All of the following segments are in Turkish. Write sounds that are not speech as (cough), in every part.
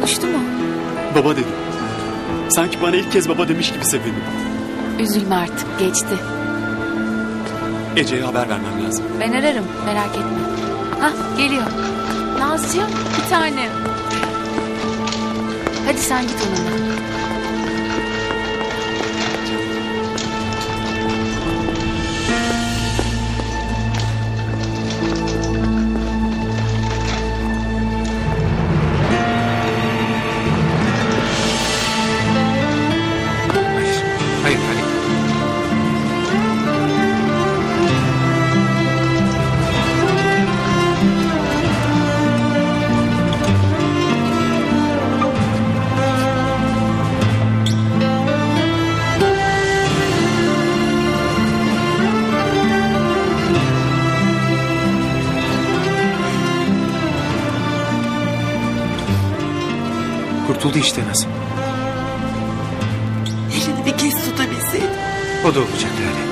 Konuştu mu? Baba dedi. Sanki bana ilk kez baba demiş gibi sevindim. Üzülme artık geçti. Ece'ye haber vermem lazım. Ben ararım merak etme. Hah geliyor. Nazcığım bir tane. Hadi sen git onunla. Hayır. Hayır. Kurtuldu işte nasıl. O da olacak Lale.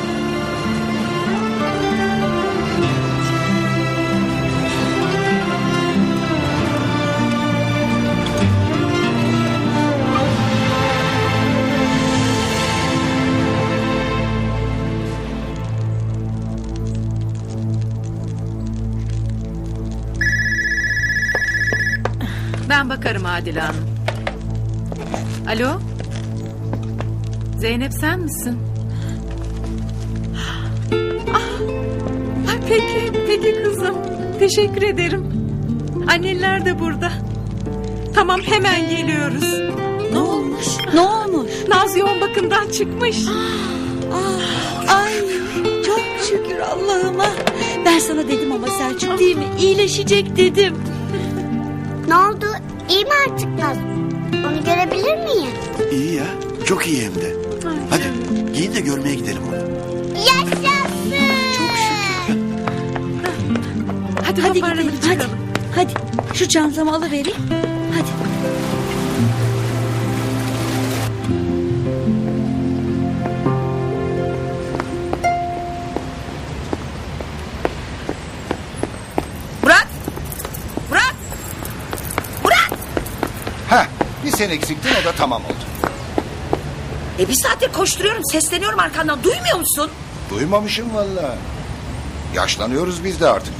Ben bakarım Adile Hanım. Alo? Zeynep sen misin? Peki, peki kızım. Teşekkür ederim. Anneler de burada. Tamam hemen geliyoruz. Ne olmuş? Ne olmuş? Naz yoğun bakımdan çıkmış. Ay çok şükür Allah'ıma. Ben sana dedim ama Selçuk değil mi? İyileşecek dedim. Ne oldu? İyi mi artık Naz? Onu görebilir miyim? İyi ya. Çok iyi hem de. Hadi giyin de görmeye gidelim onu. Yaşasın! Hadi, Hadi gidelim hadi. Hadi şu çantamı alıvereyim. Hadi. Murat! Murat! Murat! Heh, bir sen eksiktin o da tamam oldu. E bir saattir koşturuyorum, sesleniyorum arkandan. Duymuyor musun? Duymamışım valla. Yaşlanıyoruz biz de artık.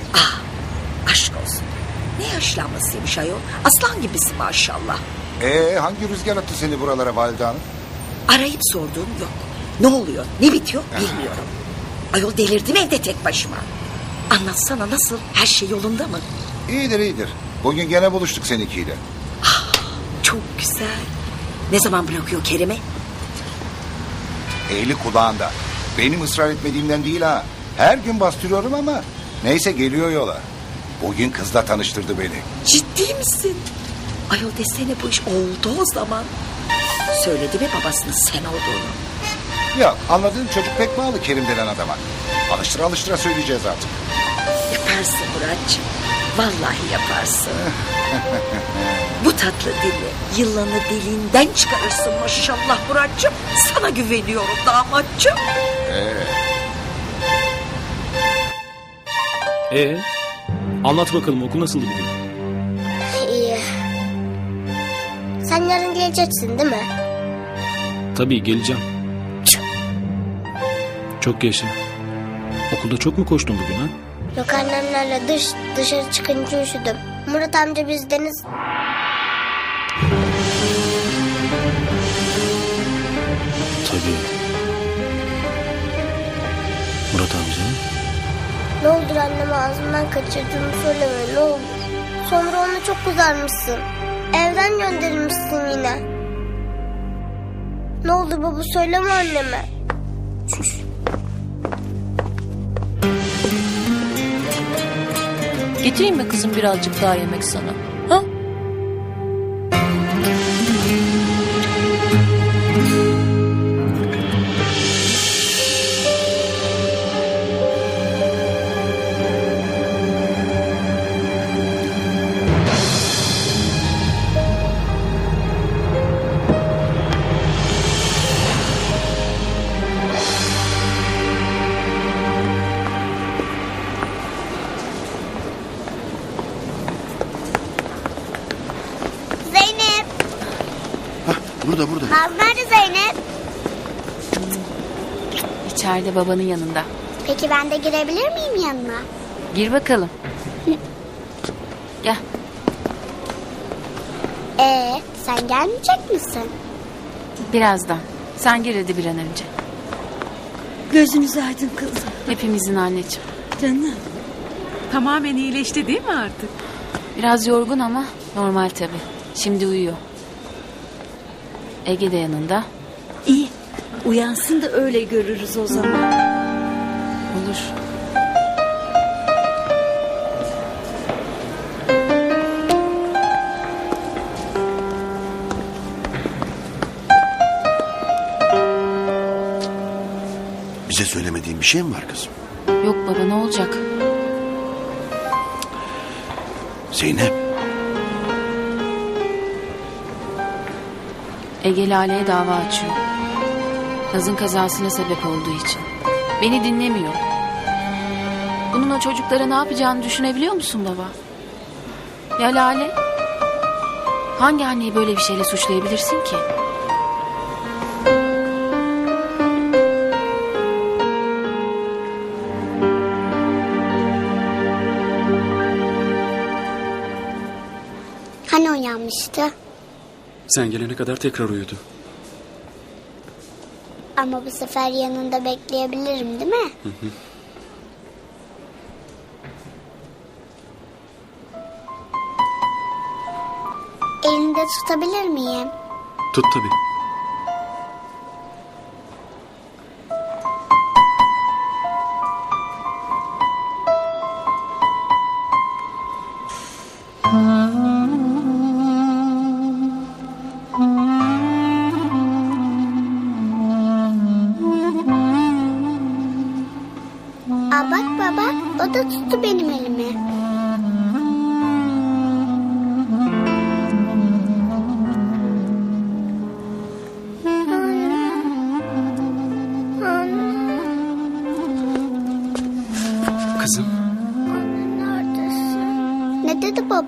Ne yaşlanmasıymış ayol? Aslan gibisin maşallah. Ee, hangi rüzgar attı seni buralara valide hanım? Arayıp sorduğum yok. Ne oluyor, ne bitiyor bilmiyorum. Ayol delirdim evde tek başıma. Anlatsana nasıl? Her şey yolunda mı? İyidir iyidir. Bugün gene buluştuk seninkiyle. Çok güzel. Ne zaman bırakıyor Kerem'i? Eli kulağında. Benim ısrar etmediğimden değil ha. Her gün bastırıyorum ama neyse geliyor yola. Bugün kızla tanıştırdı beni. Ciddi misin? Ayol desene bu iş oldu o zaman. Söyledi mi babasının sen olduğunu? Ya anladığın çocuk pek bağlı Kerim denen adama. Alıştıra alıştıra söyleyeceğiz artık. Yaparsın Muratcığım. Vallahi yaparsın. (laughs) Bu tatlı dili yılanı dilinden çıkarırsın maşallah Muratcığım. Sana güveniyorum damatcığım. Ee, anlat bakalım okul nasıldı bugün? İyi. Sen yarın geleceksin değil mi? Tabii geleceğim. Çok yaşa. Okulda çok mu koştun bugün ha? Yok annemlerle dış, dışarı çıkınca üşüdüm. Murat amca biz deniz... Ne olur anneme ağzımdan kaçırdığını söyleme ne olur. Sonra onu çok kızarmışsın. Evden gönderilmişsin yine. Ne olur baba söyleme anneme. Getireyim mi kızım birazcık daha yemek sana? Naz nerede Zeynep? İçeride babanın yanında. Peki ben de girebilir miyim yanına? Gir bakalım. Gel. Ee, sen gelmeyecek misin? Birazdan. Sen gir hadi bir an önce. Gözünüz aydın kızım. Hepimizin anneciğim. Canım. Tamamen iyileşti değil mi artık? Biraz yorgun ama normal tabii. Şimdi uyuyor. Ege de yanında. İyi. Uyansın da öyle görürüz o zaman. Olur. Bize söylemediğin bir şey mi var kızım? Yok baba ne olacak? Zeynep. Ege Lale'ye dava açıyor. Naz'ın kazasına sebep olduğu için. Beni dinlemiyor. Bunun o çocuklara ne yapacağını düşünebiliyor musun baba? Ya Lale? Hangi anneyi böyle bir şeyle suçlayabilirsin ki? Hani uyanmıştı? Sen gelene kadar tekrar uyudu. Ama bu sefer yanında bekleyebilirim değil mi? Elinde tutabilir miyim? Tut tabii.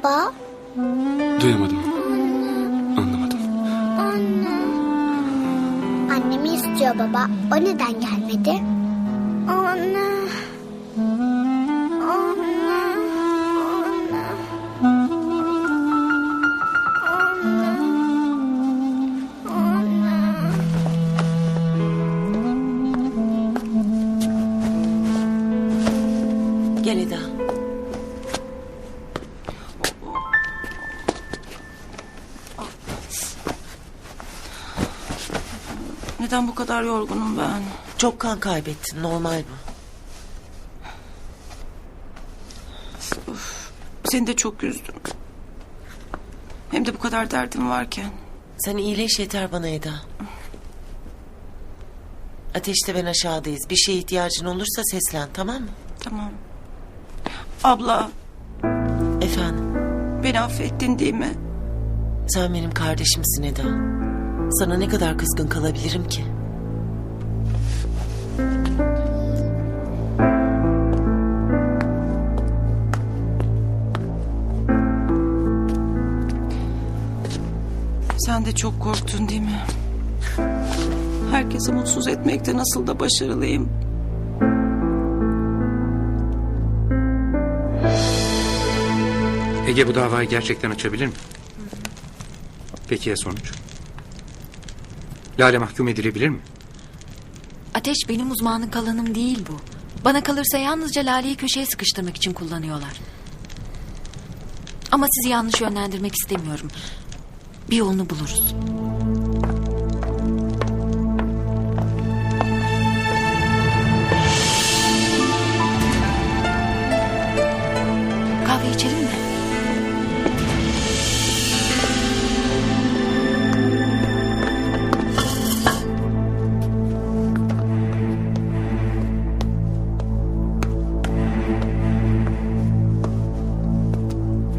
Baba? duyamadım. Anlamadım. Annemi istiyor baba. O neden gelmedi? Anne. Anne. Anne. Gel Eda. Neden bu kadar yorgunum ben? Çok kan kaybettin normal bu. Seni de çok üzdüm. Hem de bu kadar derdim varken. Sen iyileş yeter bana Eda. Ateşte ben aşağıdayız. Bir şeye ihtiyacın olursa seslen tamam mı? Tamam. Abla Efendim beni affettin değil mi? sen benim kardeşimsin Eda. Sana ne kadar kızgın kalabilirim ki? Sen de çok korktun değil mi? Herkesi mutsuz etmekte nasıl da başarılıyım. Ege bu davayı gerçekten açabilir mi? Peki ya sonuç? Lale mahkum edilebilir mi? Ateş benim uzmanlık alanım değil bu. Bana kalırsa yalnızca Lale'yi köşeye sıkıştırmak için kullanıyorlar. Ama sizi yanlış yönlendirmek istemiyorum. Bir yolunu buluruz.